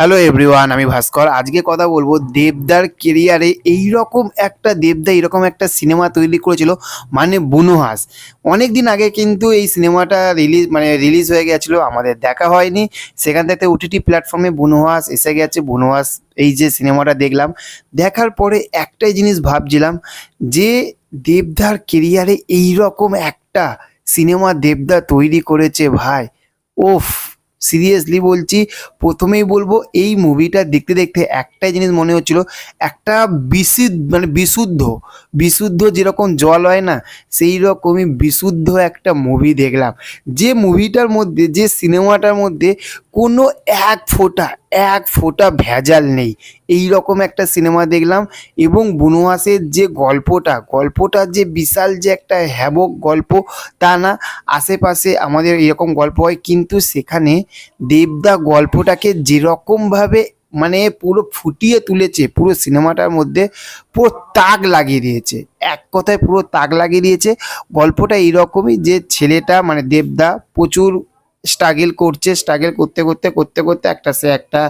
Hello everyone আমি ভাস্কর। আজকে কথা বলব দেবদার কেরিয়ারে এইরকম একটা দেবদা এরকম একটা সিনেমা তৈরি করেছিল মানে বুনুহাস। অনেক দিন আগে কিন্তু এই সিনেমাটা রিলিজ মানে রিলিজ হয়ে গেছিল, আমাদের দেখা হয়নি। সেখান থেকে ওটিটি প্ল্যাটফর্মে বুনুহাস এসে গেছে। বুনুহাস, এই যে সিনেমাটা দেখলাম। দেখার পরে একটাই জিনিস ভাবছিলাম, যে দেবদার কেরিয়ারে এইরকম একটা সিনেমা দেবদা তৈরি করেছে ভাই ওফ সিরিয়াসলি বলছি, প্রথমেই বলব এই মুভিটা দেখতে দেখতে একটাই জিনিস মনে হচ্ছিল, একটা বিশুদ্ধ মানে বিশুদ্ধ বিশুদ্ধ যেরকম জল হয় না সেই রকমই বিশুদ্ধ একটা মুভি দেখলাম। যে মুভিটার মধ্যে, যে সিনেমাটার মধ্যে কোনো এক ফোঁটা এক ফোঁটা ভেজাল নেই। এই রকম একটা সিনেমা দেখলাম এবং বনবাসের যে গল্পটা গল্পটা যে বিশাল যে একটা হ্যাবক গল্প, তা না, আশেপাশে আমাদের এরকম গল্প হয়। কিন্তু সেখানে দেবদা গল্পটাকে যেরকমভাবে মানে পুরো ফুটিয়ে তুলেছে, পুরো সিনেমাটার মধ্যে পুরো তাক লাগিয়ে দিয়েছে। এক কথায় পুরো তাক লাগিয়ে দিয়েছে। গল্পটা এইরকমই যে ছেলেটা মানে দেবদা, প্রচুর স্ট্রাগল করছে স্ট্রাগল করতে করতে করতে করতে একটা সে একটা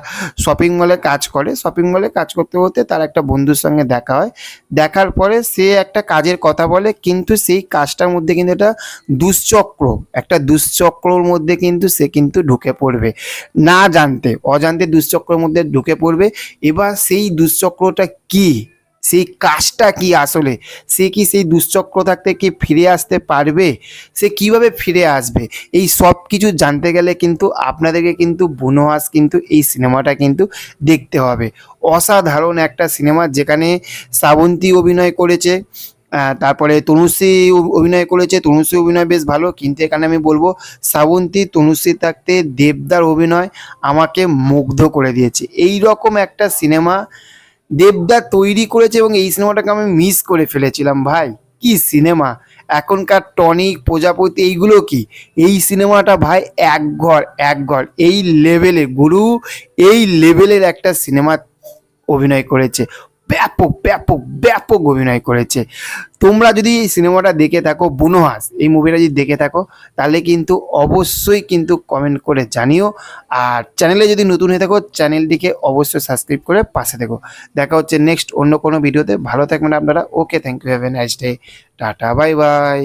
শপিং মলে কাজ করে। শপিং মলে কাজ করতে করতে তার একটা বন্ধুর সঙ্গে দেখা হয়। দেখার পরে সে একটা কাজের কথা বলে, কিন্তু সেই কাজটার মধ্যে কিন্তু একটা দুশ্চক্র, একটা দুশ্চক্রর মধ্যে কিন্তু সে কিন্তু ঢুকে পড়বে। না জানতে, অজান্তে দুশ্চক্রের মধ্যে ঢুকে পড়বে। এবার সেই দুশ্চক্রটা কি? সেই কাজটা কি আসলে? সে কি সেই দুশ্চক্র থাকতে কি ফিরে আসতে পারবে? সে কীভাবে ফিরে আসবে? এই সব কিছু জানতে গেলে কিন্তু আপনাদেরকে কিন্তু বুনোয়াস কিন্তু এই সিনেমাটা কিন্তু দেখতে হবে। অসাধারণ একটা সিনেমা যেখানে শ্রাবন্তী অভিনয় করেছে তারপরে তনুশ্রী অভিনয় করেছে, তনুশ্রী অভিনয় বেশ ভালো, কিন্তু এখানে আমি বলব শ্রাবন্তী তনুশ্রী থাকতে দেবদার অভিনয় আমাকে মুগ্ধ করে দিয়েছে। এই রকম একটা সিনেমা দেবদা তৈরি করেছে এবং এই সিনেমাটাকে আমি মিস করে ফেলেছিলাম, ভাই। কি সিনেমা? এখনকার টনিক, প্রজাপতি, এইগুলো কি? এই সিনেমাটা, ভাই, এক ঘর এক ঘর। এই লেভেলে গুরু, এই লেভেলের একটা সিনেমা অভিনয় করেছে। ব্যাপক ব্যাপক ব্যাপক অভিনয় করেছে। তোমরা যদি এই সিনেমাটা দেখে থাকো, বুনোহাস, এই মুভিটা যদি দেখে থাকো, তাহলে কিন্তু অবশ্যই কিন্তু কমেন্ট করে জানিও। আর চ্যানেলে যদি নতুন হয়ে থাকো চ্যানেলটিকে অবশ্যই সাবস্ক্রাইব করে পাশে দেখো দেখা হচ্ছে নেক্সট অন্য কোনো ভিডিওতে ভালো থাকবেন আপনারা। Okay thank you have a nice day tata bye bye